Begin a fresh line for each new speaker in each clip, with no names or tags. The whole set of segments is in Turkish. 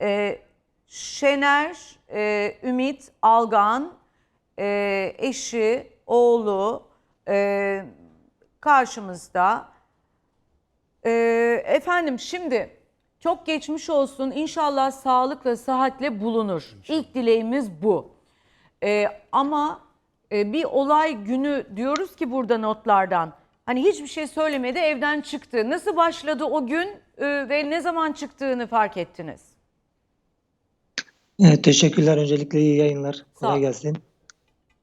Ee, Şener, e, Ümit, Algan, e, eşi, oğlu e, karşımızda. Ee, efendim şimdi çok geçmiş olsun. İnşallah sağlıkla, sıhhatle bulunur. İlk dileğimiz bu. Ee, ama e, bir olay günü diyoruz ki burada notlardan. Hani hiçbir şey söylemedi evden çıktı. Nasıl başladı o gün e, ve ne zaman çıktığını fark ettiniz?
Evet, teşekkürler. Öncelikle iyi yayınlar. Kolay gelsin.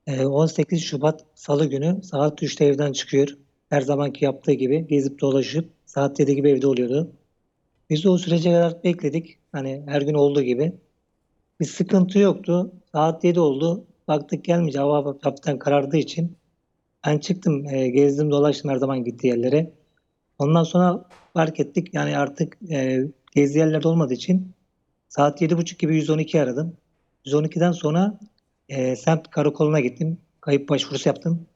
Ee, 18 Şubat Salı günü saat 3'te evden çıkıyor. Her zamanki yaptığı gibi gezip dolaşıp saat 7 gibi evde oluyordu. Biz de o sürece kadar bekledik. Hani her gün olduğu gibi. Bir sıkıntı yoktu. Saat 7 oldu. Baktık gelmeyecek. Hava hafiften karardığı için. Ben çıktım, e, gezdim, dolaştım her zaman gittiği yerlere. Ondan sonra fark ettik. Yani artık e, gezdiği yerlerde olmadığı için Saat 7.30 gibi 112 aradım. 112'den sonra e, semt karakoluna gittim. Kayıp başvurusu yaptım.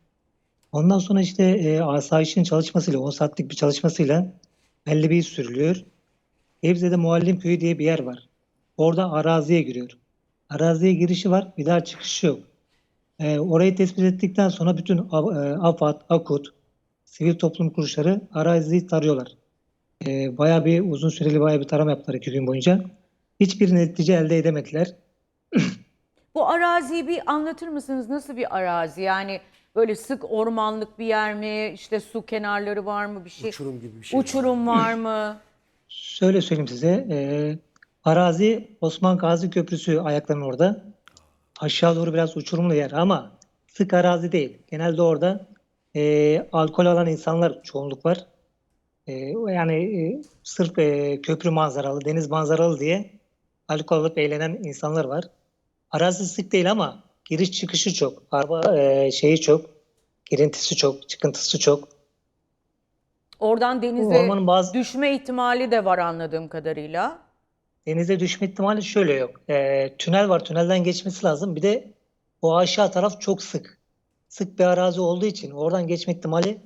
Ondan sonra işte e, asayişin çalışmasıyla, 10 saatlik bir çalışmasıyla belli bir sürülüyor. Gebze'de Muallim Köyü diye bir yer var. Orada araziye giriyor. Araziye girişi var, bir daha çıkışı yok. E, orayı tespit ettikten sonra bütün e, AFAD, AKUT, sivil toplum kuruluşları araziyi tarıyorlar. E, bayağı bir uzun süreli bayağı bir tarama yaptılar iki gün boyunca. Hiçbir netice elde edemediler.
Bu araziyi bir anlatır mısınız? Nasıl bir arazi? Yani böyle sık ormanlık bir yer mi? İşte su kenarları var mı? Bir şey.
Uçurum gibi bir şey.
Uçurum var mı?
Şöyle söyleyeyim size. e, arazi Osman Gazi Köprüsü ayaklarının orada. Aşağı doğru biraz uçurumlu yer ama sık arazi değil. Genelde orada e, alkol alan insanlar çoğunluk var. E, yani e, sırf e, köprü manzaralı, deniz manzaralı diye alkol alıp eğlenen insanlar var. Arazi sık değil ama giriş çıkışı çok. Araba e, şeyi çok. Girintisi çok, çıkıntısı çok.
Oradan denize
Ormanın bazı
düşme ihtimali de var anladığım kadarıyla.
Denize düşme ihtimali şöyle yok. Ee, tünel var. Tünelden geçmesi lazım. Bir de o aşağı taraf çok sık. Sık bir arazi olduğu için oradan geçme ihtimali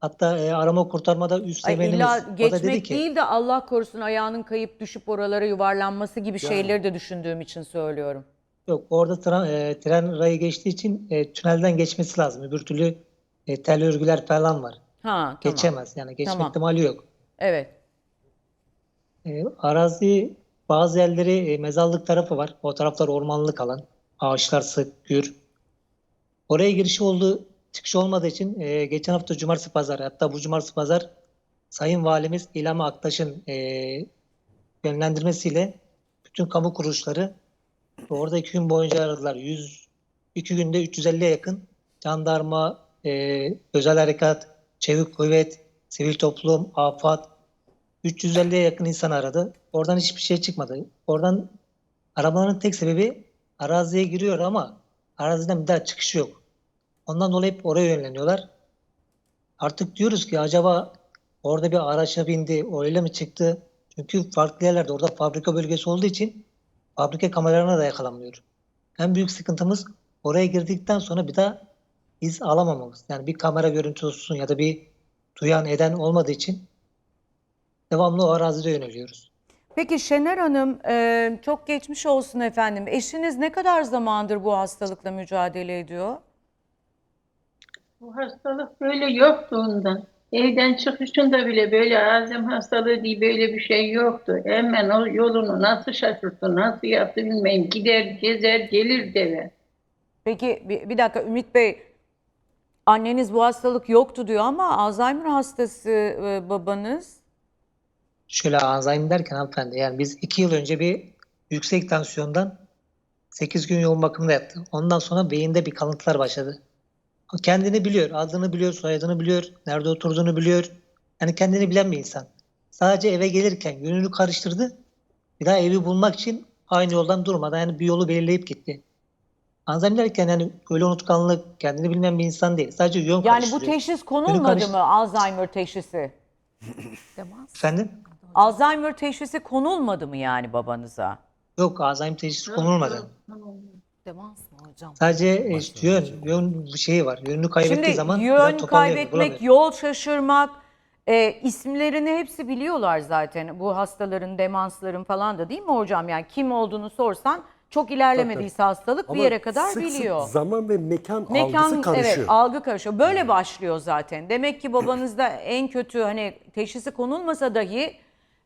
hatta e, arama kurtarmada üst
Ay
temelimiz
illa
o da dedi
geçmek
ki
değil de Allah korusun ayağının kayıp düşüp oralara yuvarlanması gibi şeyleri de düşündüğüm için söylüyorum.
yok orada tra- e, tren rayı geçtiği için e, tünelden geçmesi lazım. Öbür türlü e, tel örgüler falan var.
Ha tamam.
Geçemez. Yani geçme
Tamam.
ihtimali yok.
Evet.
E, arazi bazı yerleri e, mezarlık tarafı var. O taraflar ormanlık alan. Ağaçlar sık, gür. Oraya girişi oldu, çıkışı olmadığı için e, geçen hafta cumartesi pazar hatta bu cumartesi pazar Sayın Valimiz İlham Aktaş'ın e, yönlendirmesiyle bütün kamu kuruluşları orada iki gün boyunca aradılar. 100, iki günde 350'ye yakın jandarma, e, özel harekat, çevik kuvvet, sivil toplum, AFAD 350'ye yakın insan aradı. Oradan hiçbir şey çıkmadı. Oradan arabaların tek sebebi araziye giriyor ama araziden bir daha çıkışı yok. Ondan dolayı hep oraya yönleniyorlar. Artık diyoruz ki acaba orada bir araça bindi, öyle mi çıktı? Çünkü farklı yerlerde orada fabrika bölgesi olduğu için fabrika kameralarına da yakalanmıyor. En büyük sıkıntımız oraya girdikten sonra bir daha iz alamamamız. Yani bir kamera görüntüsü olsun ya da bir duyan eden olmadığı için devamlı o arazide yöneliyoruz.
Peki Şener Hanım e, çok geçmiş olsun efendim. Eşiniz ne kadar zamandır bu hastalıkla mücadele ediyor?
Bu hastalık böyle yoktu ondan. Evden çıkışında bile böyle azem hastalığı diye böyle bir şey yoktu. Hemen o yolunu nasıl şaşırttı, nasıl yaptı bilmem. Gider, gezer, gelir deve.
Peki bir, bir dakika Ümit Bey anneniz bu hastalık yoktu diyor ama Alzheimer hastası e, babanız.
Şöyle Alzheimer derken hanımefendi yani biz iki yıl önce bir yüksek tansiyondan 8 gün yoğun bakımda yattı. Ondan sonra beyinde bir kalıntılar başladı. Kendini biliyor, adını biliyor, soyadını biliyor, nerede oturduğunu biliyor. Yani kendini bilen bir insan. Sadece eve gelirken yönünü karıştırdı. Bir daha evi bulmak için aynı yoldan durmadan yani bir yolu belirleyip gitti. Alzheimer derken yani öyle unutkanlık, kendini bilmeyen bir insan değil. Sadece yön
Yani bu
karıştırıyor.
teşhis konulmadı
karıştır-
mı Alzheimer teşhisi?
Efendim?
Alzheimer teşhisi konulmadı mı yani babanıza?
Yok Alzheimer teşhisi konulmadı.
Demans mı hocam?
Sadece e, yön, yön bir şeyi var. Yönünü kaybettiği
Şimdi
zaman bir
yön kaybetmek, yol şaşırmak, E, isimlerini hepsi biliyorlar zaten. Bu hastaların, demansların falan da değil mi hocam? Yani kim olduğunu sorsan çok ilerlemediyse hastalık bir
Ama
yere kadar
sık sık
biliyor.
zaman ve mekan, algısı
Mekan
karışıyor.
evet algı karışıyor. Böyle başlıyor zaten. Demek ki babanızda en kötü hani teşhisi konulmasa dahi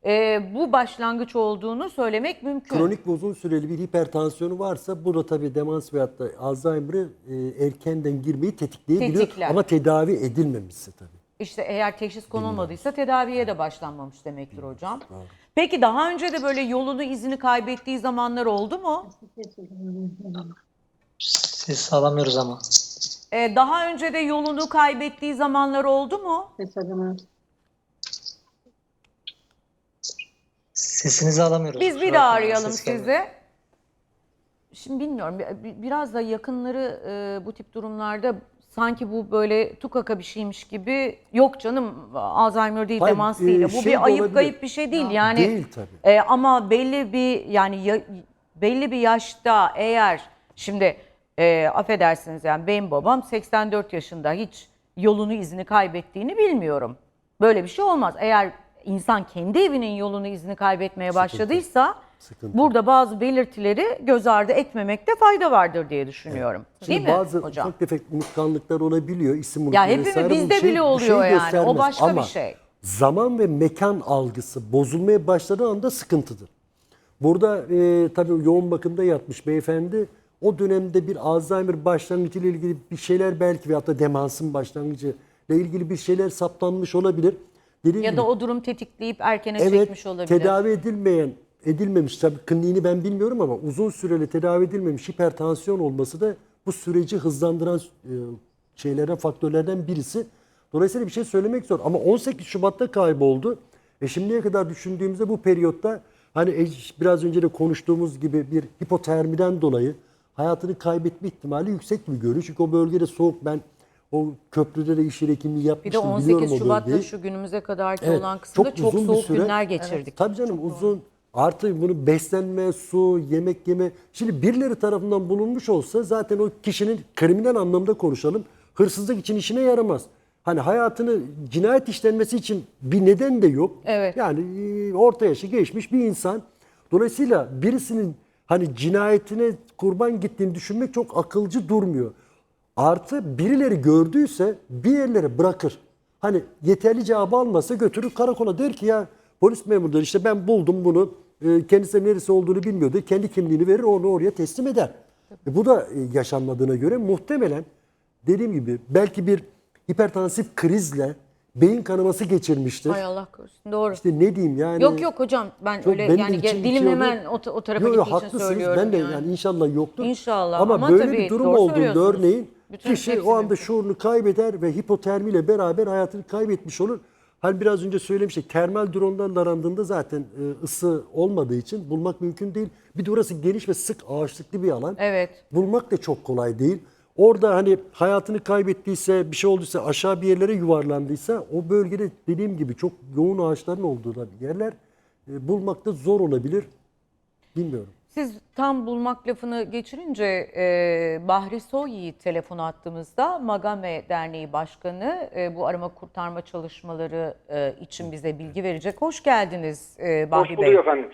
e, bu başlangıç olduğunu söylemek mümkün.
Kronik ve uzun süreli bir hipertansiyonu varsa bu da tabii demans veyahut da Alzheimer'ı e, erkenden girmeyi tetikleyebiliyor.
Tetikler.
Ama tedavi edilmemişse tabii.
İşte eğer teşhis konulmadıysa tedaviye de başlanmamış demektir hocam. Peki daha önce de böyle yolunu izini kaybettiği zamanlar oldu mu?
Ses alamıyoruz ama.
E, daha önce de yolunu kaybettiği zamanlar oldu mu?
Ses alamaz.
Sesinizi alamıyoruz.
Biz bir daha arayalım
gelmiyor.
sizi. Şimdi bilmiyorum bi- bi- biraz da yakınları e, bu tip durumlarda sanki bu böyle tukaka bir şeymiş gibi yok canım Alzheimer değil
Hayır,
demans
e,
değil. Bu
şey de
bir ayıp
olabilir.
kayıp bir şey değil yani.
Değil tabii.
E, ama belli bir yani ya- belli bir yaşta eğer şimdi e, affedersiniz yani benim babam 84 yaşında hiç yolunu izini kaybettiğini bilmiyorum. Böyle bir şey olmaz. Eğer insan kendi evinin yolunu izini kaybetmeye başladıysa
Sıkıntı.
burada bazı belirtileri göz ardı etmemekte fayda vardır diye düşünüyorum. Değil
Şimdi
mi
bazı
hocam?
ufak tefek unutkanlıklar olabiliyor. isim
Ya
unutma
hepimiz bizde
şey-
bile
bu
oluyor yani. O başka bir
Ama
şey.
Zaman ve mekan algısı bozulmaya başladığı anda sıkıntıdır. Burada e, tabii yoğun bakımda yatmış beyefendi o dönemde bir Alzheimer başlangıcı ile ilgili bir şeyler belki veyahut da demansın başlangıcı ile ilgili bir şeyler saptanmış olabilir. Dediğim
Ya
gibi,
da o durum tetikleyip erkene
evet
çekmiş olabilir.
tedavi edilmeyen edilmemiş tabii kliniğini ben bilmiyorum ama uzun süreli tedavi edilmemiş hipertansiyon olması da bu süreci hızlandıran e, şeylerden faktörlerden birisi. Dolayısıyla bir şey söylemek zor ama 18 Şubat'ta kayboldu. E şimdiye kadar düşündüğümüzde bu periyotta hani e, biraz önce de konuştuğumuz gibi bir hipotermiden dolayı hayatını kaybetme ihtimali yüksek gibi görünüyor. Çünkü o bölgede soğuk ben o köprüde de iş yeri hekimliği
Bir de
yapmıştım
18
biliyorum o
Şubat'ta şu günümüze kadar ki
Evet,
olan kısımda çok,
bir
soğuk
süre-
günler geçirdik.
Tabii canım uzun. Artı bunu beslenme, su, yemek yeme. Şimdi birileri tarafından bulunmuş olsa zaten o kişinin kriminal anlamda konuşalım. Hırsızlık için işine yaramaz. Hani hayatını cinayet işlenmesi için bir neden de yok.
Evet.
Yani e, orta yaşı geçmiş bir insan. Dolayısıyla birisinin hani cinayetine kurban gittiğini düşünmek çok akılcı durmuyor. Artı birileri gördüyse bir yerlere bırakır. Hani yeterli cevabı almasa götürür karakola der ki ya polis memurları işte ben buldum bunu. E, Kendisi de neresi olduğunu bilmiyordu. Kendi kimliğini verir onu oraya teslim eder. E, bu da e, yaşanmadığına göre muhtemelen dediğim gibi belki bir hipertansif krizle beyin kanaması geçirmiştir.
Hay Allah korusun. Doğru.
İşte ne diyeyim yani.
yok yok hocam ben
Çok
öyle yani
için
dilim
içiyordu.
hemen o, o tarafa
Yok, yok,
gittiği için
haklısınız.
söylüyorum
Ben de
yani.
yani. inşallah yoktur.
İnşallah
Ama,
ama
böyle bir durum olduğunda örneğin
Bütün
kişi o anda şuurunu kaybeder ve hipotermiyle beraber hayatını kaybetmiş olur. Hani biraz önce söylemiştik termal dronlarla arandığında zaten e, ısı olmadığı için bulmak mümkün değil. Bir de orası geniş ve sık ağaçlıklı bir alan.
Evet.
Bulmak da çok kolay değil. Orada hani hayatını kaybettiyse, bir şey olduysa, aşağı bir yerlere yuvarlandıysa o bölgede dediğim gibi çok yoğun ağaçların olduğu yerler e, bulmak da zor olabilir. Bilmiyorum.
Siz tam bulmak lafını geçirince e, Bahri Soy'i telefon attığımızda Magame Derneği Başkanı e, bu arama kurtarma çalışmaları e, için bize bilgi verecek. Hoş geldiniz e, Bahri
Hoş
Bey.
bulduk efendim.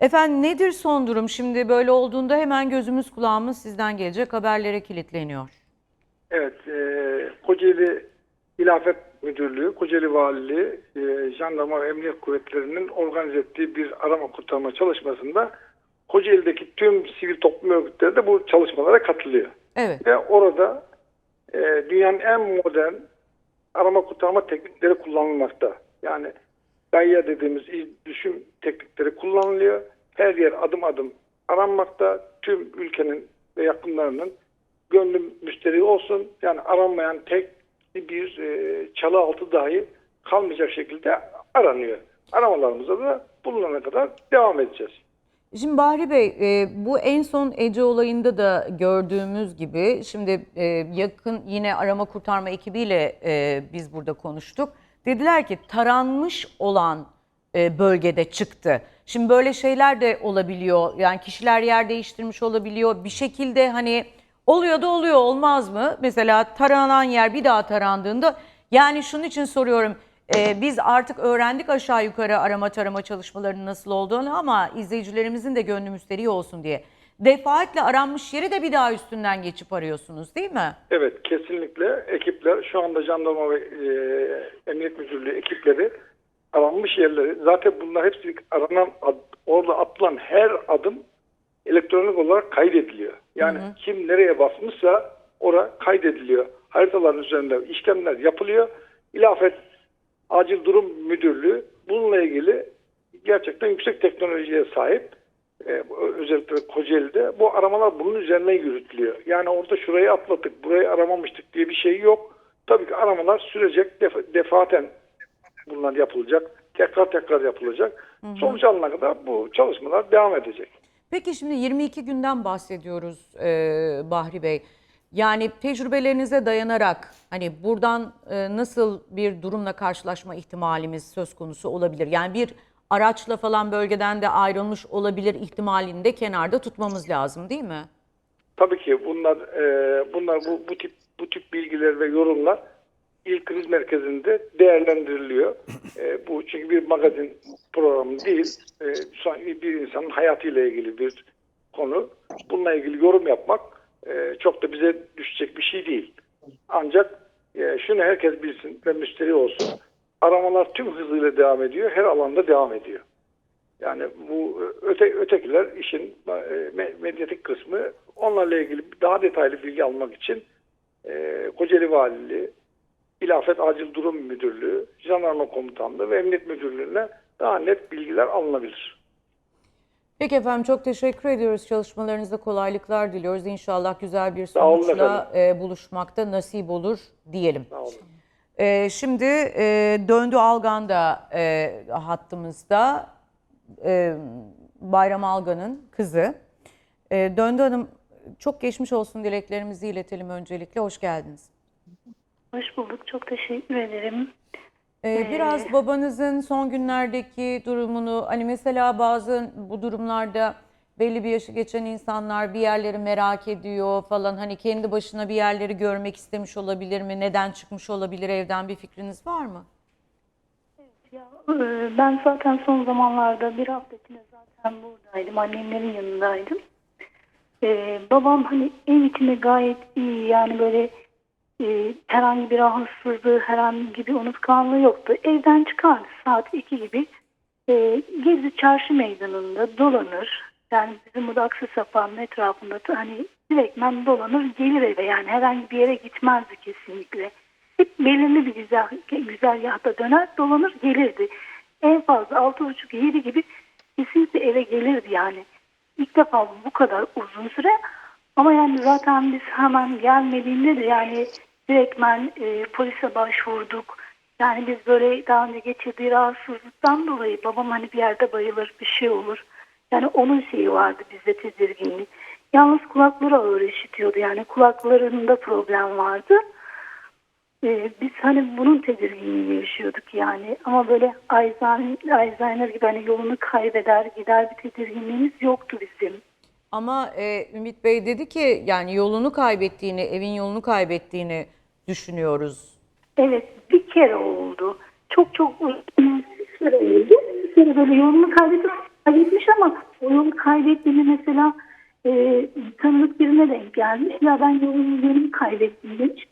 Efendim nedir son durum? Şimdi böyle olduğunda hemen gözümüz kulağımız sizden gelecek haberlere kilitleniyor.
Evet, e, Kocaeli İlafet Müdürlüğü, Kocaeli Valiliği, e, Jandarma ve Emniyet Kuvvetleri'nin organize ettiği bir arama kurtarma çalışmasında Kocaeli'deki tüm sivil toplum örgütleri de bu çalışmalara katılıyor.
Evet.
Ve orada e, dünyanın en modern arama kurtarma teknikleri kullanılmakta. Yani Gaia dediğimiz iz düşüm teknikleri kullanılıyor. Her yer adım adım aranmakta. Tüm ülkenin ve yakınlarının gönlü müşteri olsun. Yani aranmayan tek bir e, çalı altı dahi kalmayacak şekilde aranıyor. Aramalarımıza da bulunana kadar devam edeceğiz.
Şimdi Bahri Bey, e, bu en son Ece olayında da gördüğümüz gibi, şimdi e, yakın yine arama kurtarma ekibiyle e, biz burada konuştuk. Dediler ki taranmış olan bölgede çıktı. Şimdi böyle şeyler de olabiliyor. Yani kişiler yer değiştirmiş olabiliyor. Bir şekilde hani oluyor da oluyor olmaz mı? Mesela taranan yer bir daha tarandığında yani şunun için soruyorum. E, biz artık öğrendik aşağı yukarı arama tarama çalışmalarının nasıl olduğunu ama izleyicilerimizin de gönlü müsterih olsun diye. Defaatle aranmış yeri de bir daha üstünden geçip arıyorsunuz değil mi?
Evet kesinlikle ekipler şu anda jandarma ve e, emniyet müdürlüğü ekipleri aranmış yerleri zaten bunlar hepsi aranan ad- orada atılan her adım elektronik olarak kaydediliyor. Yani kim nereye basmışsa ora kaydediliyor. Haritaların üzerinde işlemler yapılıyor. İlafet Acil Durum Müdürlüğü bununla ilgili gerçekten yüksek teknolojiye sahip. Ee, bu- özellikle Kocaeli'de bu aramalar bunun üzerine yürütülüyor. Yani orada şurayı atladık, burayı aramamıştık diye bir şey yok. Tabii ki aramalar sürecek, def- defaten bunlar yapılacak, tekrar tekrar yapılacak. Sonuç alana kadar bu çalışmalar devam edecek.
Peki şimdi 22 günden bahsediyoruz e, Bahri Bey. Yani tecrübelerinize dayanarak hani buradan e, nasıl bir durumla karşılaşma ihtimalimiz söz konusu olabilir? Yani bir araçla falan bölgeden de ayrılmış olabilir ihtimalini de kenarda tutmamız lazım değil mi?
Tabii ki bunlar e, bunlar bu, bu tip bu tip bilgiler ve yorumlar ilk kriz merkezinde değerlendiriliyor. E, bu çünkü bir magazin programı değil, e, bir insanın hayatıyla ilgili bir konu. Bununla ilgili yorum yapmak e, çok da bize düşecek bir şey değil. Ancak e, şunu herkes bilsin ve müsteri olsun. Aramalar tüm hızıyla devam ediyor, her alanda devam ediyor. Yani bu öte, ötekiler işin e, me- medyatik kısmı. Onlarla ilgili daha detaylı bilgi almak için e, Kocaeli Valiliği, İlafet Acil Durum Müdürlüğü, Jandarma Komutanlığı ve Emniyet Müdürlüğü'ne daha net bilgiler alınabilir.
Peki efendim çok teşekkür ediyoruz. Çalışmalarınızda kolaylıklar diliyoruz. İnşallah güzel bir
Sağ olun
sonuçla e, buluşmakta nasip olur diyelim.
Sağ olun.
Ee, şimdi e, döndü Algan da e, hattımızda e, Bayram Algan'ın kızı. E, döndü Hanım çok geçmiş olsun dileklerimizi iletelim öncelikle. Hoş geldiniz.
Hoş bulduk. Çok teşekkür ederim.
Ee, biraz babanızın son günlerdeki durumunu hani mesela bazı bu durumlarda belli bir yaşı geçen insanlar bir yerleri merak ediyor falan hani kendi başına bir yerleri görmek istemiş olabilir mi? Neden çıkmış olabilir evden bir fikriniz var mı?
Ya, e, ben zaten son zamanlarda bir hafta içinde zaten buradaydım. Annemlerin yanındaydım. E, babam hani ev içinde gayet iyi. Yani böyle e, herhangi bir rahatsızlığı, herhangi bir unutkanlığı yoktu. Evden çıkardı saat 2 gibi. E, Gezi çarşı meydanında dolanır. Yani bizim burada Aksasapan'ın etrafında da hani direktmen dolanır gelir eve. Yani herhangi bir yere gitmezdi kesinlikle. Hep belirli bir güzel, güzergahta döner dolanır gelirdi. En fazla altı buçuk yedi gibi kesinlikle eve gelirdi yani. İlk defa bu kadar uzun süre ama yani zaten biz hemen gelmediğinde de yani direktmen e, polise başvurduk. Yani biz böyle daha önce geçirdiği rahatsızlıktan dolayı babam hani bir yerde bayılır bir şey olur. Yani onun şeyi vardı bizde tedirginlik. Yalnız kulakları ağır işitiyordu yani kulaklarında problem vardı. Ee, biz hani bunun tedirginliğini yaşıyorduk yani. Ama böyle Alzheimer, gibi hani yolunu kaybeder gider bir tedirginliğimiz yoktu bizim.
Ama e, Ümit Bey dedi ki yani yolunu kaybettiğini, evin yolunu kaybettiğini düşünüyoruz.
Evet bir kere oldu. Çok çok uzun süre oldu. Bir kere böyle yolunu kaybetmiş, kaybetmiş ama o yolu kaybettiğini mesela e, tanıdık birine denk gelmiş. Ya ben yolumu yolumu kaybettim demiş.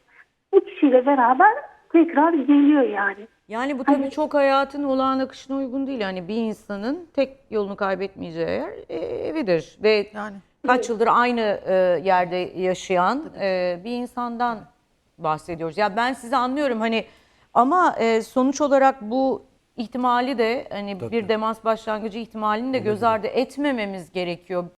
O kişiyle beraber tekrar geliyor yani.
Yani bu tabii çok hayatın olağan akışına uygun değil. Yani bir insanın tek yolunu kaybetmeyeceği yer e, evidir. Ve
Yani.
kaç yıldır aynı e, yerde yaşayan e, bir insandan bahsediyoruz. Ya ben sizi anlıyorum hani ama e, sonuç olarak bu ihtimali de hani bir demans başlangıcı ihtimalini de göz ardı etmememiz gerekiyor.